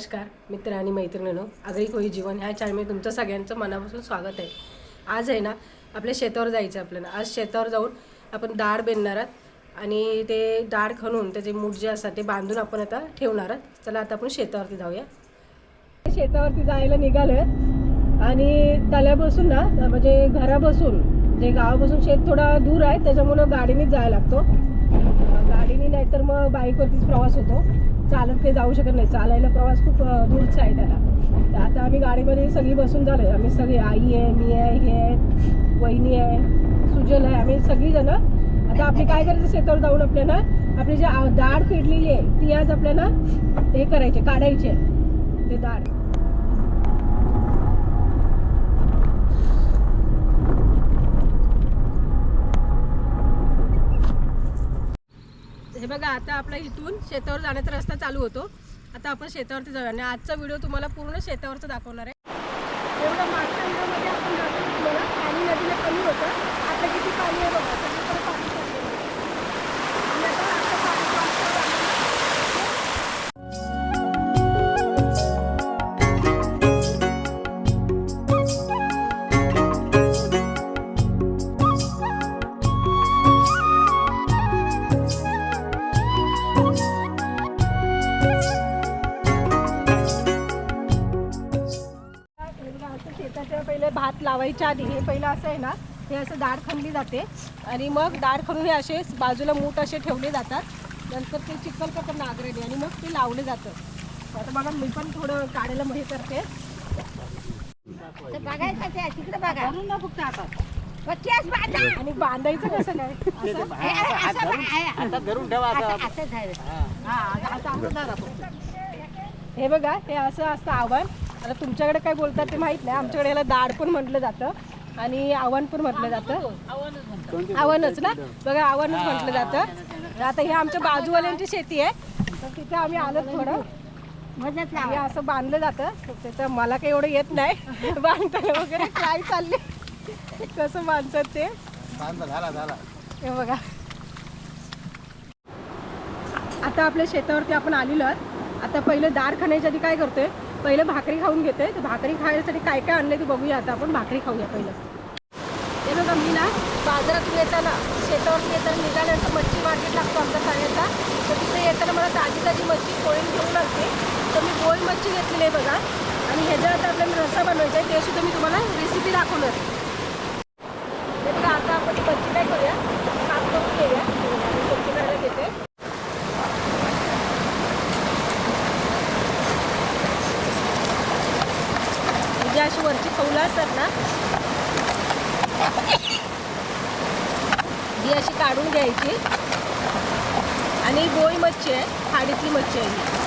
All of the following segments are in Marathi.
नमस्कार मित्र आणि मैत्रिणीनो. आगरी कोळी जीवन ह्या चॅनलमध्ये तुमचं सगळ्यांचं मनापासून स्वागत आहे. आज आहे ना आपल्या शेतावर जायचं आहे आपल्याला. आज शेतावर जाऊन आपण डाळ बेनणार आहात आणि ते डाळ खणून त्याचे मूठ जे असतात ते बांधून आपण आता ठेवणार आहात. चला आता आपण शेतावरती जाऊया. शेतावरती जायला निघालो आणि तल्यापासून ना म्हणजे घरापासून जे गावापासून शेत थोडा दूर आहे त्याच्यामुळं गाडीनेच जायला लागतो. गाडीने नाही तर मग बाईकवरतीच प्रवास होतो. चालत काही जाऊ शकत नाही. चालायला प्रवास खूप दूरचा आहे त्याला. तर आता आम्ही गाडीमध्ये सगळी बसून झालो आहे आम्ही सगळी आई आहे मी आहे हे आहे वहिनी आहे सुजल आहे. आम्ही सगळीजणं. आता आपली काय करायचं? शेतावर जाऊन आपल्याला आपली जी आ- दाढ पेडलेली आहे ती आज आपल्याला हे करायचे काढायची आहे. ते दाढ. हे बघा आता आपला इथून शेतावर जाण्याचा रस्ता चालू होतो. आता आपण शेतावरती जाऊया. आणि आजचा व्हिडिओ तुम्हाला पूर्ण शेतावरचं दाखवणार आहे. एवढं मागच्या व्हिडिओमध्ये आपण दाखवलं पाणी नदीला कमी होतं. आता किती पाणी आहे बघा. लावायच्या आधी हे पहिलं असं आहे ना हे असं दाढ खणली जाते. आणि मग दाढ खणून हे असे बाजूला मूठ असे ठेवले जातात. नंतर ते चिखल करतात नागरेने आणि मग ते लावले जातं. आता बघा मी पण थोडं काढायला हे करते. तर बघायचं ते तिकडे बघा. ना फक्त आता. केस बांधा. आणि बांधायचं कसं काय? असं? हे असं बघा, हे आता धरून ठेवा आता. असं- असं झालं. हे बघा हे असं असतं आव्हान. आता तुमच्याकडे काय बोलतात ते माहीत नाही. आमच्याकडे याला दाढ पण म्हटलं जातं आणि आव्हान पण म्हटलं जातं. आव्हानच ना? बघा आव्हानच म्हटलं जातं. तर आता हे आमच्या बाजूवाल्यांची शेती आहे. तर तिथे आम्ही आलो थोडं. हे असं बांधलं जातं. तर मला काही एवढं येत नाही. बांधताना वगैरे काय चालले कसं बांधतात ते? बांधा झाला झाला. हे बघा. आता आपल्या शेतावरती आपण आलेलो आहोत. आता पहिलं दार खाण्याच्या आधी काय करतोय? पहिलं भाकरी खाऊन घेते. तर भाकरी खाण्यासाठी काय काय आणलं ते बघूया. आता आपण भाकरी खाऊया पहिलं. हे बघा मी ना बाजारातून येताना शेतावरून येताना निघाल्यानंतर मच्छी मार्केट लागतो आमचा खाण्याचा तर तिथे येताना मला ताजी ताजी मच्छी पोळीन घेऊन लागते तर मी गोळी मच्छी घेतलेली आहे बघा. आणि ह्याचा आता आपल्याला रस्सा बनवायचा आहे ते सुद्धा मी तुम्हाला रेसिपी दाखवणार आहे हे बघा आता आपण ती मच्छी काय करूया साफ करून घेऊया मी स्वच्छ करायला घेते म्हणजे अशी वरची कौलं असतात ना. ही अशी काढून घ्यायची. आणि गोळी मच्छी आहे खाडीतली मच्छी आहे ही.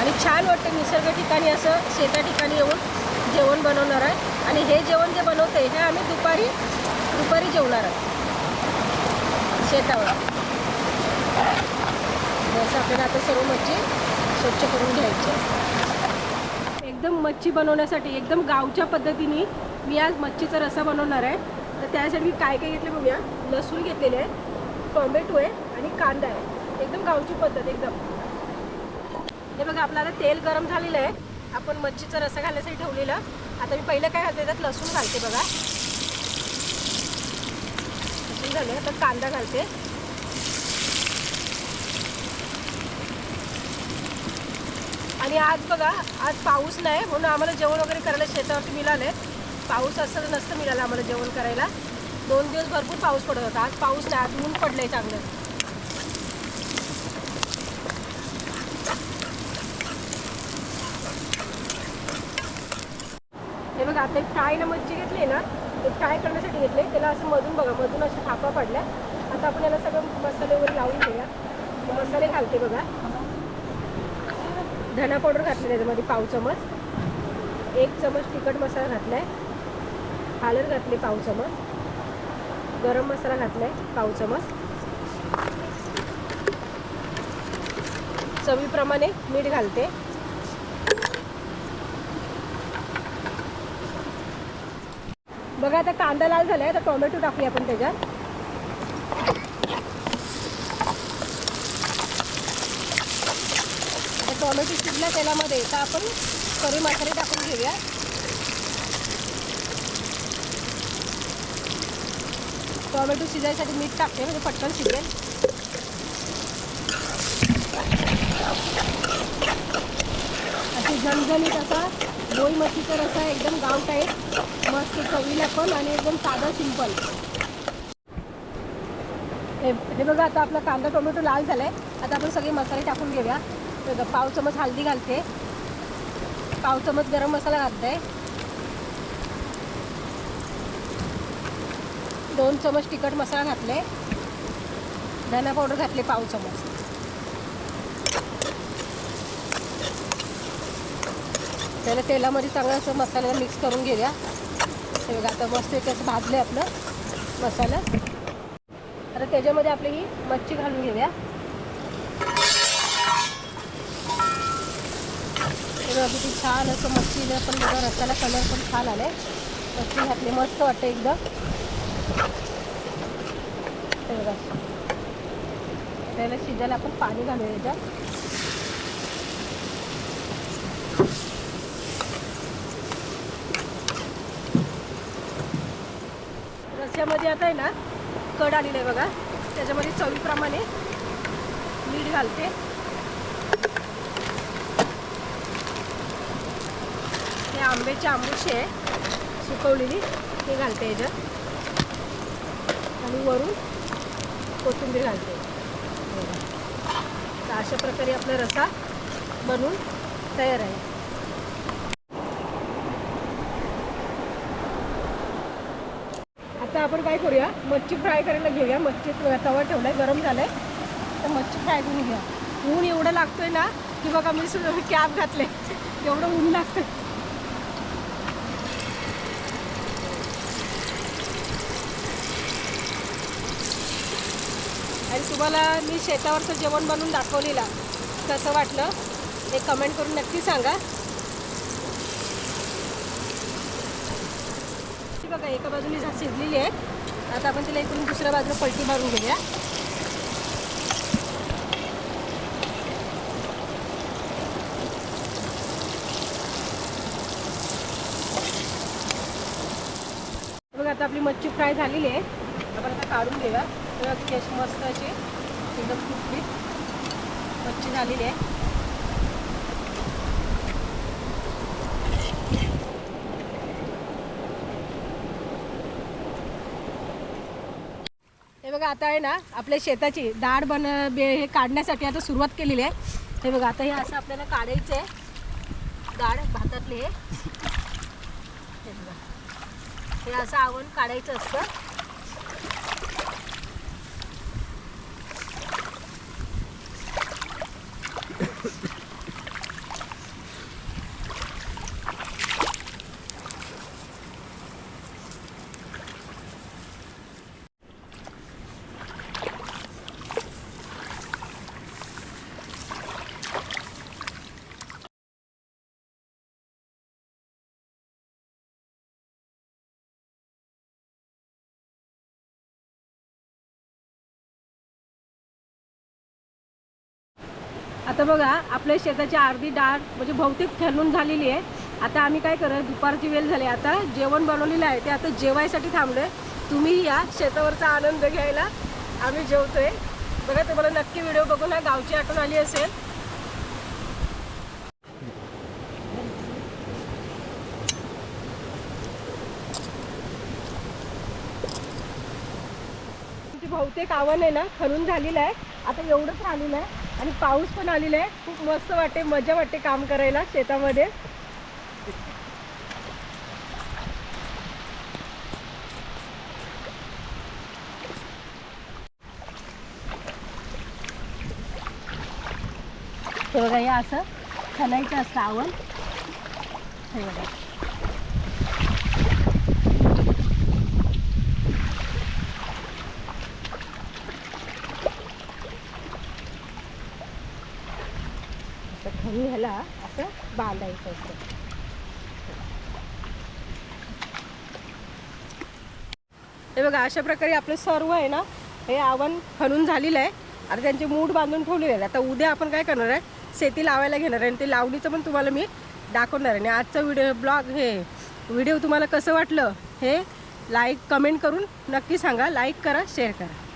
आणि छान वाटते निसर्ग ठिकाणी असं शेता ठिकाणी येऊन जेवण बनवणार आहे. आणि हे जेवण जे बनवते हे आम्ही दुपारी दुपारी जेवणार आहोत शेतावर. जसं आपल्याला आता सर्व मच्छी स्वच्छ करून घ्यायची आहे. एकदम मच्छी बनवण्यासाठी एकदम गावच्या पद्धतीने मी आज मच्छीचा रसा बनवणार आहे. तर त्यासाठी मी काय काय घेतलं बघूया. लसूण घेतलेले आहे टोमॅटो आहे आणि कांदा आहे. एकदम गावची पद्धत एकदम. हे बघा आपलं आता तेल गरम झालेलं आहे. आपण मच्छीचा रसा घालण्यासाठी ठेवलेलं. आता मी पहिलं काय घालते त्यात लसूण घालते बघा. लसूण झाले आता कांदा घालते. आणि आज बघा आज पाऊस नाही म्हणून आम्हाला जेवण वगैरे करायला शेतावरती मिळालं पाऊस असं तर नसतं मिळालं आम्हाला जेवण करायला. दोन दिवस भरपूर पाऊस पडत होता. आज पाऊस नाही आज ऊन आहे चांगलं. हे बघा आता एक फ्रायला मच्छी घेतली ना ते फ्राय करण्यासाठी घेतले त्याला असं मधून बघा मधून अशा थापा पडल्या. आता आपण याला सगळं मसाले वगैरे लावून घेऊया. मसाले घालते बघा. धना पावडर घातली त्याच्यामध्ये पाव चमच एक चमच तिखट मसाला घातलाय. हळद घातली पाव चमच गरम मसाला घातलाय पाव चमच चवीप्रमाणे मीठ घालते. बघा आता कांदा लाल झालाय आता टोमॅटो टाकूया आपण त्याच्यात. टोमॅटो शिजला तेलामध्ये तर आपण करी मसाले टाकून घेऊया. टोमॅटो शिजायसाठी मीठ टाकते म्हणजे पटकन शिजेल. अशी झणझणीत असा गोई मच्छीचा रसा एकदम गाव टाईप मस्त चवीला पण आणि एकदम साधा सिंपल. हे हे बघा आता आपला कांदा टोमॅटो लाल झाला आहे आता आपण सगळे मसाले टाकून घेऊया. पाव चमच हळदी घालते. पाव चमच गरम मसाला घालते दोन चमच तिखट मसाला घातले. धना पावडर घातले पाव चमच. त्याला तेलामध्ये चांगलं असं मसाल्याला मिक्स करून घेऊया. हे बघा आता मस्त त्याचं भाजलं आहे आपलं मसाला. आता त्याच्यामध्ये आपली ही मच्छी घालून घेऊया. हे किती छान असं मच्छीला पण बघा रस्त्याला कलर पण छान आलाय. मस्ती घातली मस्त वाटतं एकदम बघा. त्याला शिजायला आपण पाणी घालूया याच्यात. रस्त्यामध्ये आता आहे ना कड आलेलं आहे बघा. त्याच्यामध्ये चवीप्रमाणे मीठ घालते. आंब्याची आंबुशी आहे. सुकवलेली. ते घालते याच्यात आणि वरून कोथिंबीर घालते. तर अशा प्रकारे आपला रसा बनवून तयार आहे. आता आपण काय करूया? मच्छी फ्राय करायला घेऊया. मच्छी तवा ठेवलाय गरम झालाय. तर मच्छी फ्राय करून घेऊया. ऊन एवढं लागतोय ना की बघा मी सुद्धा कॅब घातले एवढं ऊन लागतं आणि तुम्हाला मी शेतावरचं जेवण बनवून दाखवलेला. कसं वाटलं? हे कमेंट करून नक्की सांगा. बघा एका बाजूने झा शिजलेली आहे. आता आपण तिला इकडून दुसऱ्या बाजूला पलटी मारून घेऊया. बघा आता आपली मच्छी फ्राय झालेली आहे. आपण आता काढून घेऊया. तेव्हा ती अशी मस्त अशी. एकदम कुठलीत मच्छी झालेली आहे. हे बघा आता आहे ना आपल्या शेताची डाळ बन बे- हे काढण्यासाठी आता सुरुवात केलेली आहे. हे बघा आता हे असं आपल्याला काढायचं आहे. डाळ भातातले हे. बघा. हे असं आवण काढायचं असतं. आता बघा आपल्या शेताची अर्धी डाळ म्हणजे बहुतेक ठरवून झालेली आहे. आता आम्ही काय करत दुपारची वेळ झाली. आता जेवण बनवलेलं आहे. ते आता जेवायसाठी थांबलोय. तुम्ही या शेतावरचा आनंद घ्यायला. आम्ही जेवतोय. बघा तुम्हाला नक्की व्हिडिओ बघून हा गावची आठवण आली असेल. तुमची बहुतेक आव्हान आहे ना खरून झालेलं आहे. आता एवढंच राहिलेलं आहे. आणि पाऊस पण आलेला आहे. खूप मस्त वाटते मजा वाटते काम करायला शेतामध्ये. हे बघा असं खणायचं असतं आवड हे बघा असं खणून ह्याला असं बांधायचं असतं हे बघा अशा प्रकारे आपलं सर्व आहे ना हे आवन खणून झालेलं आहे. आता त्यांचे मूठ बांधून ठेवलेले आहे आता उद्या आपण काय करणार आहे? शेती लावायला घेणार आहे. आणि ते लावणीचं पण तुम्हाला मी दाखवणार आहे. आणि आजचा व्हिडिओ ब्लॉग हे व्हिडिओ तुम्हाला कसं वाटलं हे लाईक कमेंट करून नक्की सांगा. लाईक करा शेअर करा.